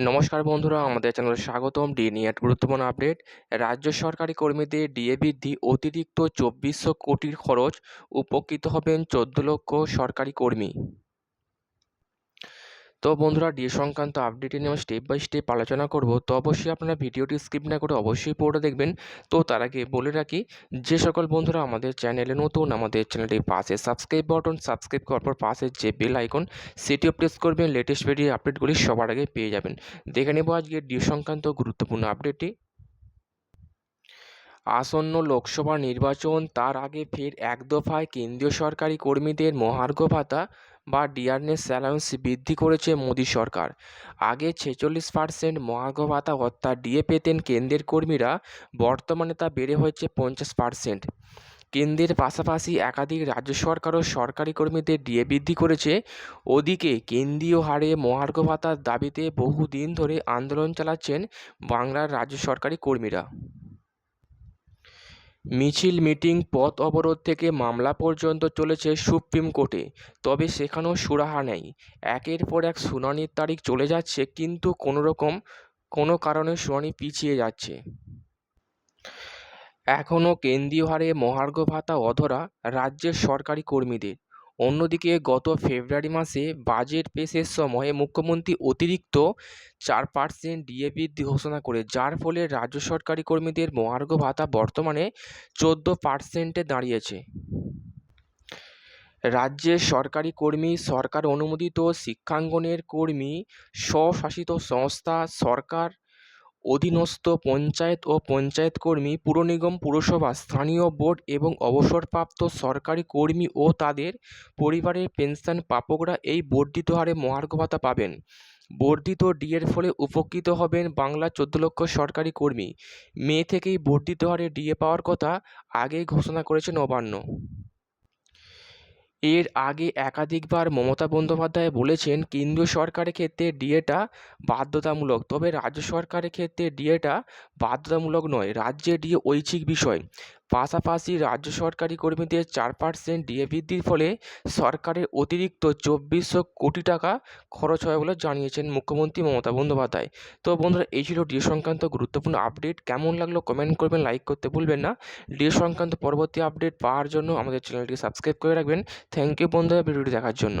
নমস্কার বন্ধুরা, আমাদের চ্যানেলে স্বাগতম। ডি নিয়ে গুরুত্বপূর্ণ আপডেট। রাজ্য সরকারি কর্মীদের ডিএ বৃদ্ধি অতিরিক্ত চব্বিশশো কোটির খরচ উপকৃত হবেন চোদ্দ লক্ষ সরকারি কর্মী। তো বন্ধুরা ডিএ সংক্রান্ত আপডেটে নিয়ে স্টেপ বাই স্টেপ আলোচনা করব। তো অবশ্যই আপনারা ভিডিওটি স্কিপ না করে অবশ্যই পুরোটা দেখবেন। তো তার আগে বলে রাখি, যে সকল বন্ধুরা আমাদের চ্যানেলে নতুন, আমাদের চ্যানেলটির পাশে সাবস্ক্রাইব বাটন সাবস্ক্রাইব করার পর পাশে যে বেল আইকন সেটিও প্রেস করবেন। লেটেস্ট ভিডিও আপডেটগুলি সবার আগে পেয়ে যাবেন। দেখে নেব আজকে ডিএ সংক্রান্ত গুরুত্বপূর্ণ আপডেটটি আসন্ন লোকসভা নির্বাচন, তার আগে ফের এক দফায় কেন্দ্রীয় সরকারি কর্মীদের মহার্ঘ ভাতা বা ডিয়ারনেস অ্যালাউন্স বৃদ্ধি করেছে মোদী সরকার। আগে ছেচল্লিশ পার্সেন্ট মহার্ঘ ভাতা অর্থাৎ ডিএ পেতেন কেন্দ্রের কর্মীরা, বর্তমানে তা বেড়ে হয়েছে পঞ্চাশ পার্সেন্ট। কেন্দ্রের পাশাপাশি একাধিক রাজ্য সরকারও সরকারি কর্মীদের ডিএ বৃদ্ধি করেছে। ওদিকে কেন্দ্রীয় হারে মহার্ঘ ভাতার দাবিতে বহুদিন ধরে আন্দোলন চালাচ্ছেন বাংলার রাজ্য সরকারি কর্মীরা। মিছিল, মিটিং, পথ অবরোধ থেকে মামলা পর্যন্ত চলেছে সুপ্রিম কোর্টে, তবে সেখানেও সুরাহা নেই। একের পর এক শুনানির তারিখ চলে যাচ্ছে, কিন্তু কোনো রকম কোনো কারণে শুনানি পিছিয়ে যাচ্ছে। এখনও কেন্দ্রীয় হারে মহার্ঘ ভাতা অধরা রাজ্যের সরকারি কর্মীদের। অন্যদিকে গত ফেব্রুয়ারি মাসে বাজেট পেশের সময় মুখ্যমন্ত্রী অতিরিক্ত চার পার্সেন্ট ডিএ বৃদ্ধি ঘোষণা করে, যার ফলে রাজ্য সরকারি কর্মীদের মহার্ঘ ভাতা বর্তমানে চোদ্দ পার্সেন্টে দাঁড়িয়েছে। রাজ্যের সরকারি কর্মী, সরকার অনুমোদিত শিক্ষাঙ্গনের কর্মী, স্বশাসিত সংস্থা, সরকার অধীনস্থ পঞ্চায়েত ও পঞ্চায়েত কর্মী পুরনিগম পুরসভা, স্থানীয় বোর্ড এবং অবসরপ্রাপ্ত সরকারি কর্মী ও তাদের পরিবারের পেনশন প্রাপকরা এই বর্ধিত হারে মহার্ঘ ভাতা পাবেন। বর্ধিত ডিএর ফলে উপকৃত হবেন বাংলা চোদ্দ লক্ষ সরকারি কর্মী। মে থেকেই বর্ধিত হারে ডিএ পাওয়ার কথা আগেই ঘোষণা করেছে নবান্ন। এর আগে একাধিকবার মমতা বন্দ্যোপাধ্যায় বলেছেন, কেন্দ্রীয় সরকারের ক্ষেত্রে ডিএটা বাধ্যতামূলক। তবে রাজ্য সরকারের ক্ষেত্রে ডিএটা বাধ্যতামূলক নয়, রাজ্যে ডিএ ঐচ্ছিক বিষয়। পাশাপাশি রাজ্য সরকারি কর্মীদের চার পার্সেন্ট ডিএ বৃদ্ধির ফলে সরকারের অতিরিক্ত চব্বিশশো কোটি টাকা খরচ হয় বলে জানিয়েছেন মুখ্যমন্ত্রী মমতা বন্দ্যোপাধ্যায়। তো বন্ধুরা, এই ছিল ডিএ সংক্রান্ত গুরুত্বপূর্ণ আপডেট। কেমন লাগল কমেন্ট করবেন, লাইক করতে ভুলবেন না। ডিএ সংক্রান্ত পরবর্তী আপডেট পাওয়ার জন্য আমাদের চ্যানেলটি সাবস্ক্রাইব করে রাখবেন। থ্যাংক ইউ বন্ধুরা, ভিডিওটি দেখার জন্য।